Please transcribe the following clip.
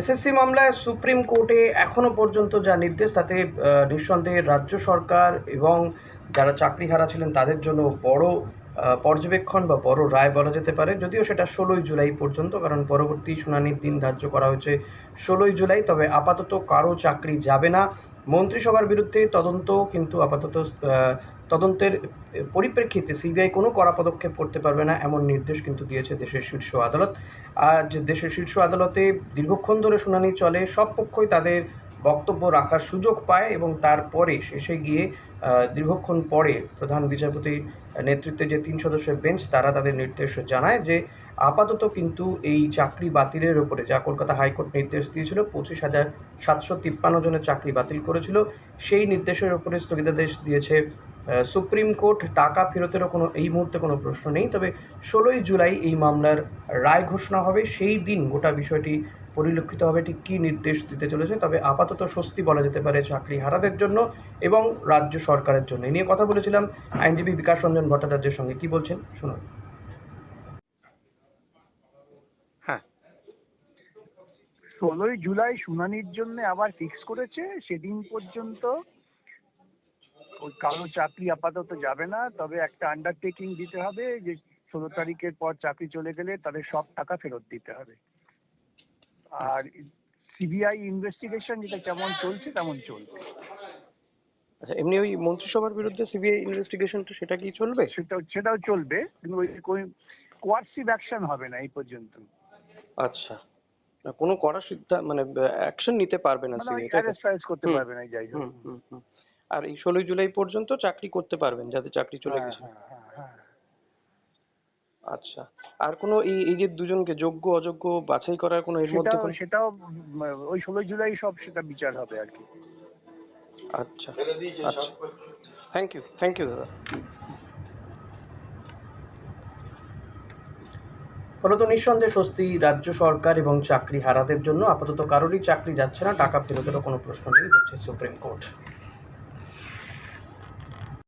SSC মামলায় supreme কোর্টে এখনও পর্যন্ত যা নির্দেশ, তাতে নিঃসন্দেহে রাজ্য সরকার এবং যারা চাকরিহারা ছিলেন তাদের জন্য বড় পর্যবেক্ষণ বা বড় রায় বলা যেতে পারে। যদিও সেটা ষোলোই জুলাই পর্যন্ত, কারণ পরবর্তী শুনানির দিন ধার্য করা হয়েছে ষোলোই জুলাই। তবে আপাতত কারও চাকরি যাবে না। মন্ত্রিসভার বিরুদ্ধে তদন্ত কিন্তু আপাতত তদন্তের পরিপ্রেক্ষিতে সিবিআই কোনো কড়া পদক্ষেপ করতে পারবে না এমন নির্দেশ কিন্তু দিয়েছে দেশের শীর্ষ আদালত। আজ দেশের শীর্ষ আদালতে দীর্ঘক্ষণ ধরে শুনানি চলে, সব পক্ষই তাদের বক্তব্য রাখার সুযোগ পায় এবং তারপরে শেষে গিয়ে দীর্ঘক্ষণ পরে প্রধান বিচারপতির নেতৃত্বে যে তিন সদস্যের বেঞ্চ, তারা তাদের নির্দেশ জানায় যে আপাতত কিন্তু এই চাকরি বাতিলের ওপরে যা কলকাতা হাইকোর্ট নির্দেশ দিয়েছিল, পঁচিশ হাজার সাতশো তিপ্পান্ন জনের চাকরি বাতিল করেছিল। সেই নির্দেশের ওপরে স্থগিতাদেশ দিয়েছে সুপ্রিম কোর্ট। টাকা ফেরতেরও কোনো, এই মুহূর্তে কোনো প্রশ্ন নেই। তবে ষোলোই জুলাই এই মামলার রায় ঘোষণা হবে। সেই দিন গোটা বিষয়টি পরিলক্ষিত হবে ঠিক কী নির্দেশ দিতে চলেছে, তবে আপাতত স্বস্তি বলা যেতে পারে চাকরি হারাদের জন্য এবং রাজ্য সরকারের জন্য। এই নিয়ে কথা বলেছিলাম আইনজীবী বিকাশ রঞ্জন ভট্টাচার্যের সঙ্গে। কি বলছেন? শুনুন। হ্যাঁ। ষোলোই জুলাই শুনানির জন্য আবার ফিক্স করেছে, সেদিন পর্যন্ত ওই কারও চাকরি আপাতত যাবে না, তবে একটা আন্ডারটেকিং দিতে হবে যে ষোলো তারিখের পর চাকরি চলে গেলে তাদের সব টাকা ফেরত দিতে হবে। আর সিবিআই ইনভেস্টিগেশন যেটা কেমন চলছে তেমন চলছে আচ্ছা এমনি ওই মন্ত্রিসভার বিরুদ্ধে সিবিআই ইনভেস্টিগেশনটা সেটা কি চলবে? সেটাও সেটাও চলবে কিন্তু ওই কোয়ার্সিভ অ্যাকশন হবে না এই পর্যন্ত। আচ্ছা না, কোনো কড়া সিদ্ধান্ত মানে অ্যাকশন নিতে পারবে না মানে সিবিআই তাই অ্যারেস্ট করতে পারবে না যাই হোক। হুম, হুম, হুম। আর এই ষোলোই জুলাই পর্যন্ত চাকরি করতে পারবেন যাদের চাকরি চলে হ্যাঁ, গেছে। হ্যাঁ, হ্যাঁ। আচ্ছা। আর কোনো এই এই যে দুজনকে যোগ্য অযোগ্য বাছাই করার কোনো এর মধ্যে সেটাও কোনো সেটাও ওই ষোলোই জুলাই সব সেটা বিচার হবে আর কি। আচ্ছা আচ্ছা। থ্যাংক ইউ থ্যাংক ইউ দাদা। ফলত নিঃসন্দেহে স্বস্তি রাজ্য সরকার এবং চাকরি হারাদের জন্য আপাতত কারোরই চাকরি যাচ্ছে না টাকা ফেরতেরও কোনো প্রশ্ন নেই বলছে সুপ্রিম কোর্ট।